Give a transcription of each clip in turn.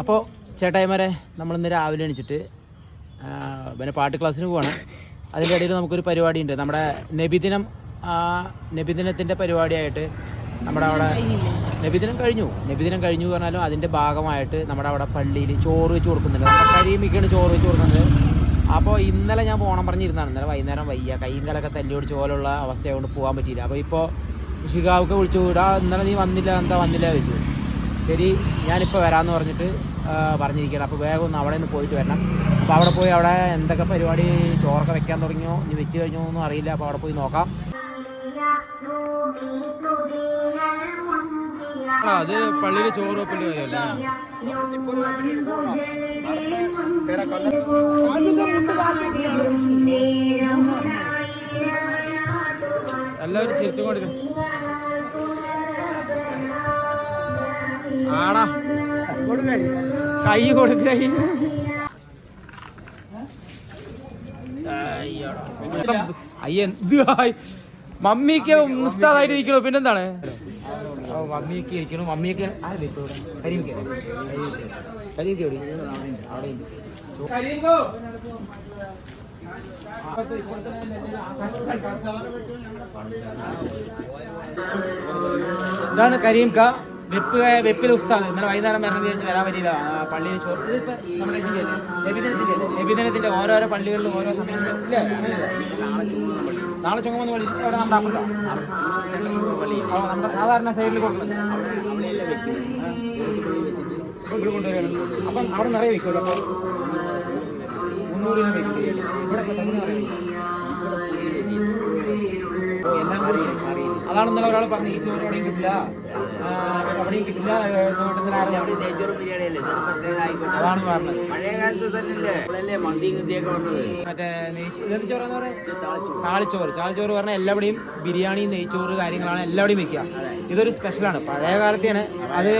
അപ്പോൾ ചേട്ടായിമാരെ നമ്മൾ ഇന്ന് രാവിലെ എണിച്ചിട്ട് പിന്നെ പാട്ട് ക്ലാസ്സിന് പോവാണ്. അതിന്റെ ഇടയിൽ നമുക്കൊരു പരിപാടി ഉണ്ട് നമ്മുടെ നബിദിനം നബിദിനത്തിന്റെ പരിപാടിയായിട്ട് നമ്മുടെ അവിടെ നബിദിനം കഴിഞ്ഞു. നബിദിനം കഴിഞ്ഞു പറഞ്ഞാലും അതിന്റെ ഭാഗമായിട്ട് നമ്മുടെ അവിടെ പള്ളിയിൽ ചോറ് വെച്ച് കൊടുക്കുന്നുണ്ട്. നമ്മുടെ കരിമിക്കാണ് ചോറ് വെച്ച് കൊടുക്കുന്നത് അപ്പോൾ ഇന്നലെ ഞാൻ പോകണം പറഞ്ഞിരുന്നതാണ്. ഇന്നലെ വൈകുന്നേരം വയ്യ. കൈയും കാലൊക്കെ തല്ലി ഓടിച്ച പോലുള്ള അവസ്ഥയായതുകൊണ്ട് പോകാൻ പറ്റിയില്ല. അപ്പോൾ ഇപ്പോൾ ഷിഗാവൊക്കെ വിളിച്ചു വിടാ ഇന്നലെ നീ വന്നില്ല. എന്താ വന്നില്ല? വെച്ചു ശരി ഞാനിപ്പോൾ വരാമെന്ന് പറഞ്ഞിട്ട് പറഞ്ഞിരിക്കണം അപ്പോൾ വേഗം ഒന്ന് അവിടെ നിന്ന് പോയിട്ട് വരണം. അപ്പോൾ അവിടെ പോയി അവിടെ എന്തൊക്കെ പരിപാടി ചോറൊക്കെ വെക്കാൻ തുടങ്ങിയോ? ഇനി വെച്ച് കഴിഞ്ഞോ ഒന്നും അറിയില്ല. അപ്പോൾ അവിടെ പോയി നോക്കാം. അത് പള്ളിയിൽ ചോറ് വെപ്പിന്റെ കാര്യമല്ലേ? എല്ലാവരും ചിരിച്ചുകൊണ്ടിരിക്കും ആടാ. കൈ കൊടുക്ക. അയ്യ? മമ്മിക്ക് ഉസ്താദായിട്ട് ഇരിക്കണു പിന്നെന്താണ്? മമ്മിയൊക്കെ ഇരിക്കണം മമ്മിയൊക്കെ ആരല്ലേ ഇപ്പൊ ഇവിടെ? കരീമിക്കല്ലേ? കരീമിക്ക. കരീമിക്ക എവിടെ? അവിടെ? ഇതാണ് കരീം ക വെപ്പ് വെപ്പിലെ ഉസ്താദ്. ഇന്നലെ വൈകുന്നേരം വരണം വിചാരിച്ച് വരാൻ പറ്റിയില്ല. പള്ളിയിൽ ചോറ് ഇതിപ്പോ നമ്മുടെ നബിദിനത്തിന്റെ ഓരോരോ പള്ളികളിലും ഓരോ സമയങ്ങളിലും ഇല്ലേ? നാളെ ചുമന്ന് പള്ളി. അവിടെ നമ്മുടെ അപ്പുറത്താണ് സാധാരണ സൈഡിൽ കൊടുക്കുന്നത് അപ്പം അവിടെ നിറയെ വെക്കുമല്ലോ. അപ്പോൾ മുന്നൂറ് രൂപ വെക്കും. എല്ലാം കൂടി അതാണ് ഇന്നലെ ഒരാൾ പറഞ്ഞു ഈ ചോറ് എവിടെയും കിട്ടില്ല. എവിടെയും കിട്ടില്ല. അതാണ് പറഞ്ഞത്. പഴയ കാലത്ത് തന്നെയല്ലേ മന്തി ഗന്തിയൊക്കെ വന്നത്? മറ്റേ നെയ്ച്ചോറ് താളിച്ചോറ്. താളിച്ചോറ്. പറഞ്ഞാൽ എല്ലാവിടെയും ബിരിയാണി നെയ്ച്ചോറ് കാര്യങ്ങളാണ് എല്ലാവിടെയും വെക്കുക. ഇതൊരു സ്പെഷ്യലാണ് പഴയ കാലത്തെയാണ് അത്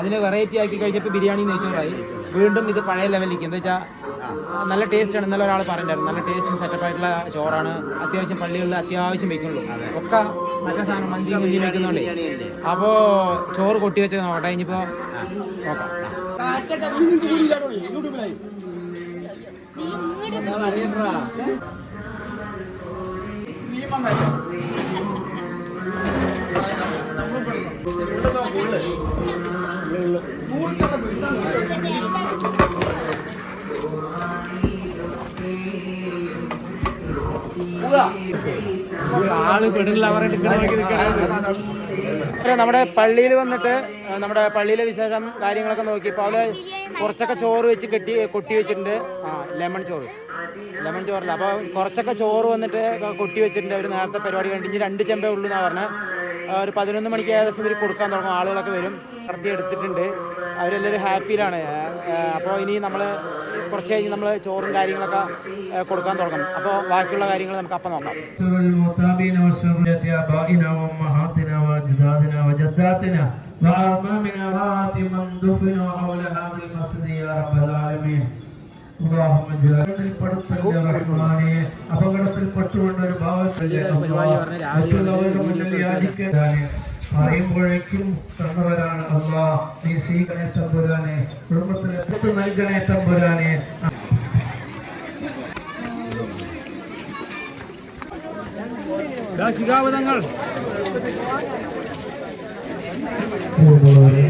അതിനെ വെറൈറ്റി ആക്കി കഴിഞ്ഞപ്പോൾ ബിരിയാണി നെയ്ച്ചോറായി. വീണ്ടും ഇത് പഴയ ലെവലിലേക്ക് എന്താ വെച്ചാൽ നല്ല ടേസ്റ്റ് ആണ് ഇന്നലെ ഒരാൾ പറഞ്ഞിട്ടുണ്ടായിരുന്നു. നല്ല ടേസ്റ്റും സെറ്റപ്പ് ആയിട്ടുള്ള ചോറാണ് അത്യാവശ്യം പള്ളികളിൽ അത്യാവശ്യം വെക്കുള്ളൂ ഒക്കെ മറ്റേ സാധനം മന്തി മന്തി വെക്കുന്നുണ്ട്. അപ്പോൾ ചോറ് കൊട്ടി വെച്ച് നോക്കട്ടെ ഇനിയിപ്പോൾ നോക്കാം. നമ്മുടെ പള്ളിയിൽ വന്നിട്ട് നമ്മുടെ പള്ളിയിലെ വിശേഷം കാര്യങ്ങളൊക്കെ നോക്കിയപ്പോൾ അവിടെ കുറച്ചൊക്കെ ചോറ് വെച്ച് കെട്ടി കൊട്ടി വെച്ചിട്ടുണ്ട്. ആ ലെമൺ ചോറ്. ലെമൺ ചോറില്ല. അപ്പോൾ കുറച്ചൊക്കെ ചോറ് വന്നിട്ട് കൊട്ടി വെച്ചിട്ടുണ്ട്. അവർ നേരത്തെ പരിപാടി കഴിഞ്ഞ് രണ്ട് ചെമ്പേ ഉള്ളൂ എന്നാണ് പറഞ്ഞത് ഒരു പതിനൊന്ന് മണിക്ക് ഏകദേശം ഇവർ കൊടുക്കാൻ തുടങ്ങും ആളുകളൊക്കെ വരും കടത്തി എടുത്തിട്ടുണ്ട് അവരെല്ലാവരും ഹാപ്പിയിലാണ് അപ്പോൾ ഇനി നമ്മൾ കുറച്ച് കഴിഞ്ഞ് നമ്മൾ ചോറും കാര്യങ്ങളൊക്കെ ആ, കൊടുക്കാൻ തുടങ്ങും അപ്പോൾ ബാക്കിയുള്ള കാര്യങ്ങൾ നമുക്ക് അപ്പം നോക്കാം شر المتابين وسرية آبائنا وأمهاتنا وأجدادنا وجداتنا وأعمامنا وآت من دفنوا حول هذا المسجد يا رب العالمين اللهم ജാഗ്രതപ്പെടുത്തല്ലേ റഹ്മാനെ അപകടത്തിൽപ്പെട്ടുകൊണ്ട് ഒരു ഭാവത്തിലെ മറ്റുള്ളവരുടെ മുന്നിൽ യാചിക്കാനെ പറയുമ്പോഴേക്കും തന്നവരാണ് അള്ളാ. നീ സീകണേ തമ്പുരാനെ കുടുംബത്തിന് നൽകണേ തമ്പുരാനെ പ്രിയമുള്ളവരെ,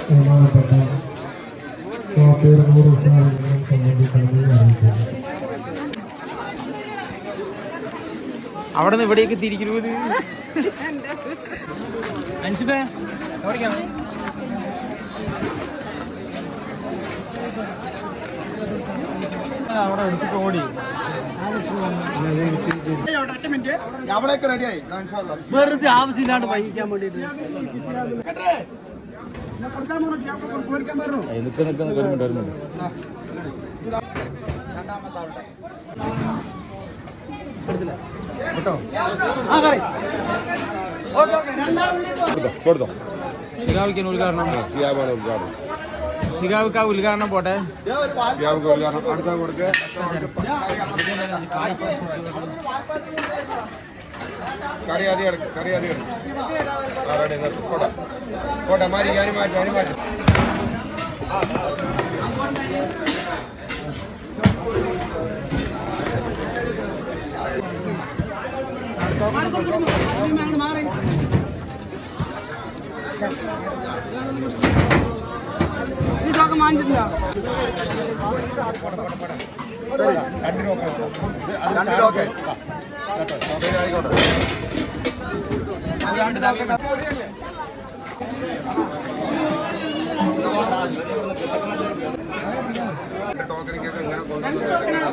ബഹുമാനപ്പെട്ട അവിടെ നിന്ന് ഇവിടേക്ക് തിരിക്കുന്നത് അൻഷിബേ ഓടിക്കാം അവിടെ എടുത്തിട്ട് ഓടി. അവിടെയൊക്കെ റെഡിയായി വെറുതെ ആവശ്യമില്ലാണ്ട് വൈകിക്കാൻ വേണ്ടിട്ട്. രണ്ടാമത്തെ ആളുടെ ശിഖാവിക്കാൻ ഉദ്ഘാടനം. സിഗാവിക്ക ഉദ്ഘാടനം. പോട്ടെ. അടുത്ത കൊടുക്കുക കറി അധികം എടുക്കും കറി അധികം എടുക്കും. ആ പോട്ടെ. പോട്ടെ മാറി ഞാൻ മാറ്റി ഞാൻ മാറ്റി. രണ്ടിലും ഓക്കെ ടോക്കനിക്കൊക്കെ ഇങ്ങനെ കൊണ്ടുവന്ന് ഇല്ലല്ല.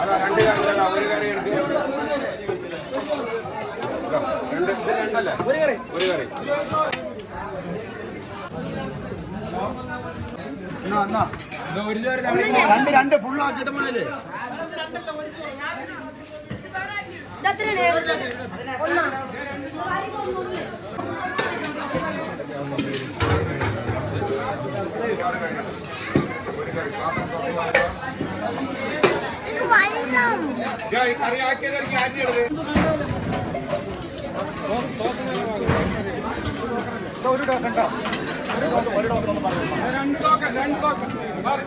അതാ രണ്ട് കറി ഒരു കറി എടുക്കും രണ്ട് രണ്ടല്ലേ ഒരു കറി ഒരു കറി രണ്ട് രണ്ട് ഫുൾ ആക്കിയിട്ട് മോനല്ലേ ഒന്നാ വരണം കറി ആക്കിയതായിരിക്കും ഒന്ന് എടുത്ത് രണ്ട് ടോക്കൺ രണ്ട് ടോക്കൺ മാറി.